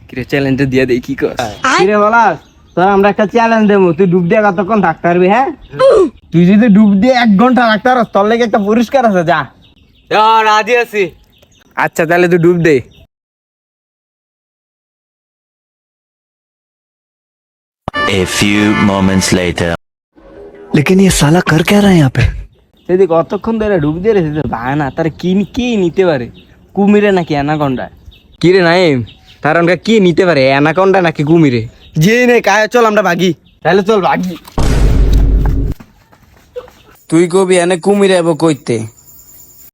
কিরে চ্যালেঞ্জটা দিয়ে দেই কি কর কিরে বলাস তোর আমরা একটা চ্যালেঞ্জ দেবো তুই ডুব দিয়ে কতক্ষণ থাকতে পারবি হ্যাঁ তুই যদি ডুব দিয়ে এক ঘন্টা রাখতে পারস তোর লেগে একটা পুরস্কার আছে যা রাজি আছি আচ্ছা তাহলে তুই ডুব দে A few moments later. लेकिन ये साला कर क्या रहा है यहाँ पे সেদিকে কতক্ষণ ধরে ডুব দিয়ে রেখেছে ভাই না তার কি কি নিতে পারে কুমিরে নাকি অ্যানাকোন্ডা? কি রে নাইম তার আমরা কি নিতে পারে অ্যানাকোন্ডা নাকি কুমিরে? যে নে কায় চল আমরা ভাগি। তাহলে চল ভাগি। তুই কবি এনে কুমিরে এবো কইতে।